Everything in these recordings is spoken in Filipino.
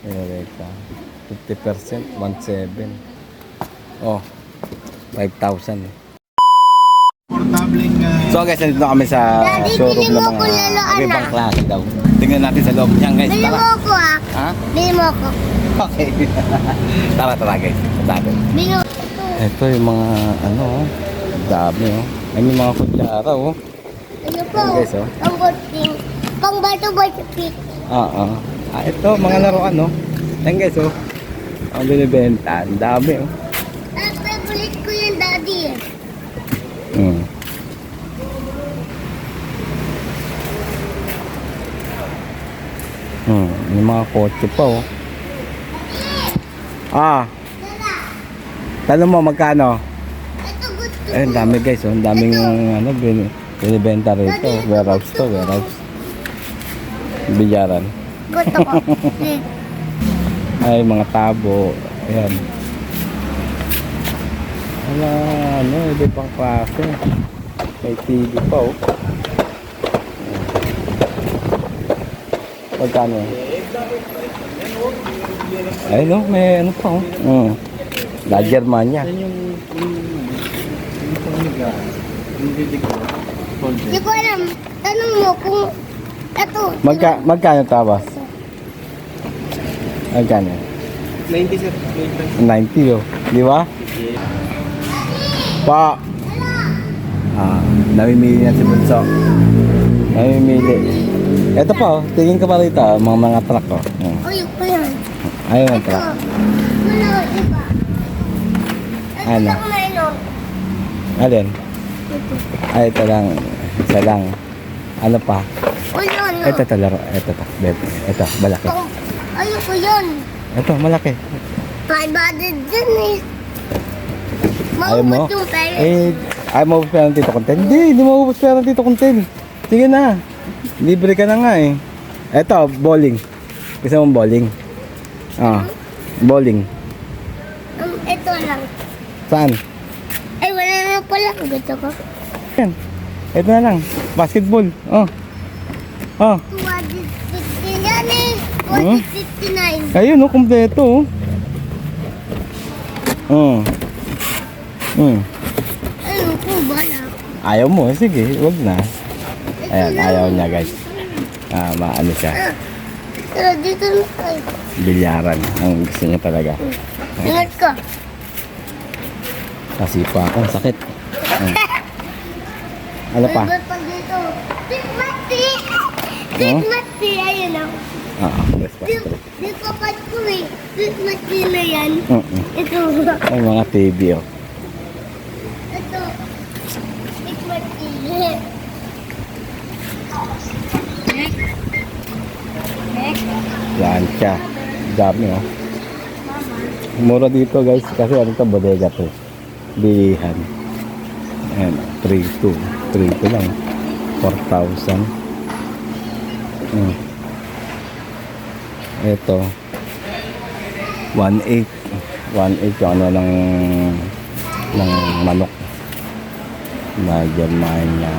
Ereka. 50%, 1.7. Oh, 5,000. Portabling uh, So guys, nandito na kami sa Daddy, showroom ng mga ibang klase daw. Tingnan natin sa loob niyan guys. Bili mo ako ah. Ha? Bili mo ako. Okay. tara, tara guys. Sa atin. Bili mo. Ito yung mga ano, oh. dami oh. Ay, may mga kutsara oh. Ano po? Ayan, guys, oh. Pang boting. Pang bato-bato pick. Oo. Ah, ito, mga laruan oh. Ayan guys oh. Ang binibenta. Ang dami oh. Ah, favorite ko yung daddy eh. Hmm. Hmm, may mga kotse pa oh. Ah, tanong mo magkano? Ito gusto Eh, ang dami guys, oh. Ang daming ano, bin, binibenta rito. Warehouse to, warehouse. Bilyaran. Gusto ko. Eh, Ay, mga tabo. Ayan. Wala, ano, iba pang klase. May TV pa, oh. Magkano? Ay, no, may ano pa, oh. Mm. La Germania. Hindi ko alam. Tanong mo kung ito. Magka, magkano tabas? Magkano? 90 sir. 90, oh. Di ba? Pa! Ah, namimili na si Bunso. Namimili. Ito pa, oh. Tingin ka pa rito, ah, mga mga truck, oh. Oh. Uy, ko yan. Ayun ang truck. Wala, iba. Ano? mayroon. Alin? Ito. Ay, ito lang. Isa lang. Ano pa? Wala. Ito, ito, laro. Ito, ito. Ito, malaki. Ito. Ayoko yun. Ito, malaki. Paibadid dyan eh. Ayaw mo? Yung. Eh, ay maubos pera ng Tito Content? Hindi, hindi maubos pera ng Tito Content. Sige na. Libre ka na nga eh. Eto, bowling. Gusto mong bowling? Ah, bowling. Um, ito lang. Saan? Ay, wala na pala. Gusto ko. Yan. Ito na lang. Basketball. Oh. Oh. 250 yan. Hmm? 259. Ayun, oh, kumpleto. Oh. Hmm. Hmm. Ayun ko, bala. Ayaw mo, eh, sige, wag na. Ayan, lang. ayaw niya guys. Ah, maano siya. Ah, Pero dito na tayo. Bilyaran. Ang gusto niya talaga. Ingat ka. Kasi pa ako, sakit. Hmm. Ano pa? Ingat pa dito. Tikmati! Oh? Tikmati! Ayun o. Ah, pa. Di- eh. Ay, mga TV oh. Yan siya. Dami oh. Mura dito guys kasi ano to bodega to. Bilihan. Ayan, 3-2. 3-2 lang. 4,000. Hmm. Ito. 1.8. 1.8 yung ano ng ng manok. Na Germania.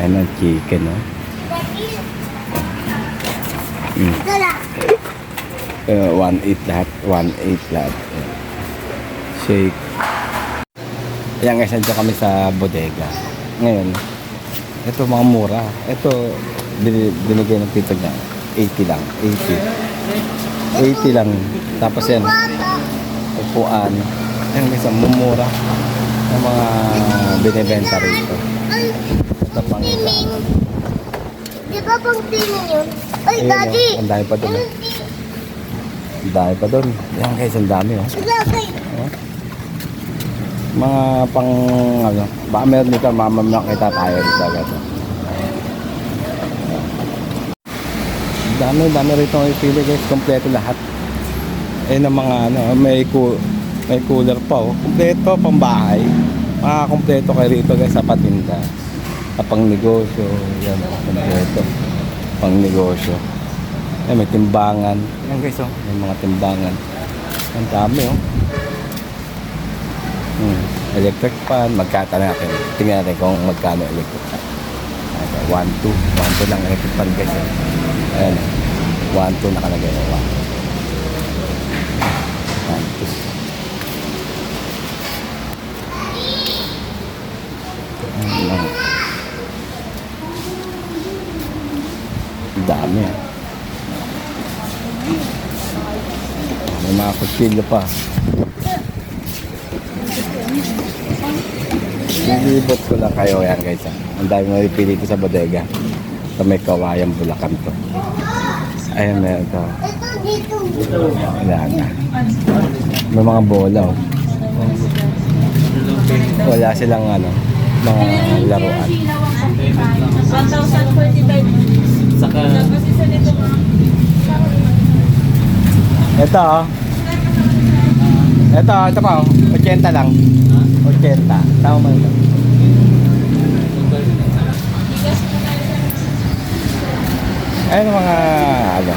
Ayan ang chicken oh. Mm. Uh, 1.8 lahat. 1.8 lahat. Shake. Yan guys, nandiyan kami sa bodega. Ngayon, ito mga mura. Ito, bin- binigay ng tito niya. 80 lang. 80. 80 lang. Tapos yan, upuan. Yan guys, ang mumura ng mga binibenta rito. Ito pang isa. Di ba pang timing yun? Ay, Ayun, daddy. oh, ang dami pa Ano oh. Ang dami pa doon. Yan guys, ang dami oh. Lagay. mga pang ano, baka meron dito mamamakita tayo dito agad. Dami, dami rito ang ipili guys, kompleto lahat. Eh ng mga ano, may ku may cooler pa oh. Kompleto pang bahay. Makakakompleto kayo rito guys sa patinda. Sa pang negosyo, yan, kompleto. Pang negosyo. Eh, may timbangan. Yan guys oh, may mga timbangan. Ang dami oh. Hmm. Electric fan, magkano natin. Tingnan natin kung magkano electric fan. Okay, 1, 2. 1, 2 lang electric fan guys. Eh. Ayan. 1, 2 nakalagay na 1. Santos. Ano? Ang dami ah. May mga kutsilyo pa. Nilibot ko lang kayo yan guys. ah. Ang dami mo pili ko sa bodega. Sa may kawayang bulakan to. Ayan na ito. Ito dito. Wala na. May mga bola oh. Wala silang ano, mga laruan. 1,045. Saka, Ito oh. Ito, ito pa oh. 80 lang. 80. Tama mo ito. Ayun ang mga ano.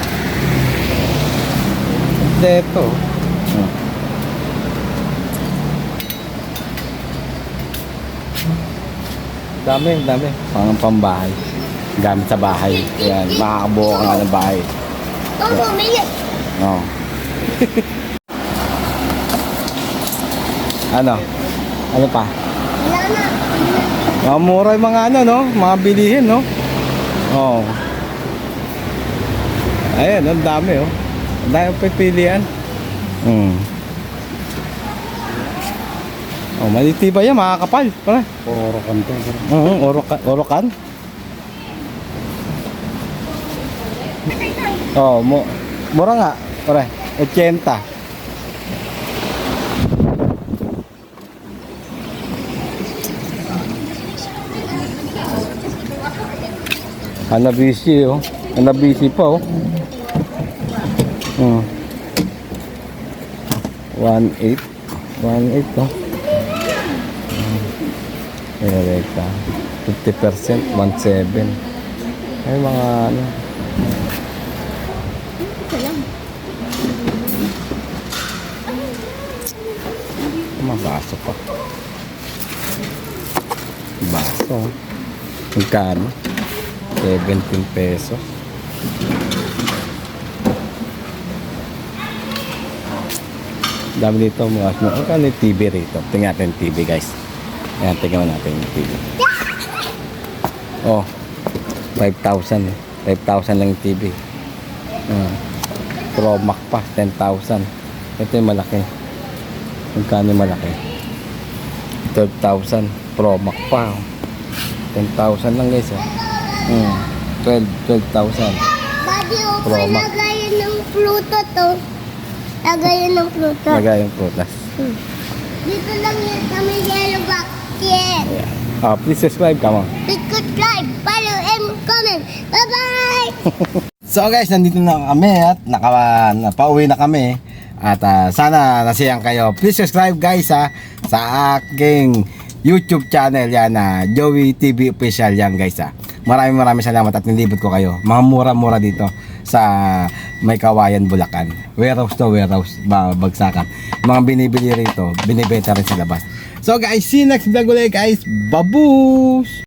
Ito. Hmm. Dami, dami. Mga pambahay. Gamit sa bahay. Yan, makakabuo ka nga ng bahay. Ang bumili. Oo. ano? Ano pa? Wala na. Mga mura yung mga ano, no? Mga bilihin, no? Oo. Ayan, ang dami, oh. Ang dami pipilian. Hmm. Oh, malitiba yan, makakapal. Pare. puro kanto. Oo, orokan. Orokan? Oo, oh, mu mura nga. Pare, 80. Hanabisi oh. Hanabisi pa oh. Hmm. 1.8 1.8 oh. Direkta. 50%, 1.7. Ay mga ano. Mga baso pa. Baso. oh. Magkano? 17 pesos. Dami dito mga ano, ano yung TV rito? Tingnan natin yung TV guys. Ayan, tingnan natin yung TV. Oh, 5,000. 5,000 lang yung TV. Hmm. Pro Max pa, 10,000. Ito yung malaki. Magkano yung malaki? 12,000. Pro Max pa. oh. 10,000 lang guys. Oh. Hmm. 12, 12,000. Daddy, Pro okay, Max. lagayan ng pluto to. Lagayan ng pluto. Lagay yung prutas. Dito lang yan sa may yellow bucket. Ayan. Ah, please subscribe ka mo. Click subscribe, follow, and comment. Bye-bye! So guys, nandito na kami at naka, napauwi na kami. At ah, sana nasiyang kayo. Please subscribe guys ha, sa aking YouTube channel yan na Joey TV Official yan guys ha. Maraming maraming salamat at nilibot ko kayo. Mga mura-mura dito sa May Kawayan, Bulacan. Warehouse to warehouse, ba- bagsakan. Mga binibili rito, binibenta rin sa labas. So guys, see you next vlog ulit guys. Babush!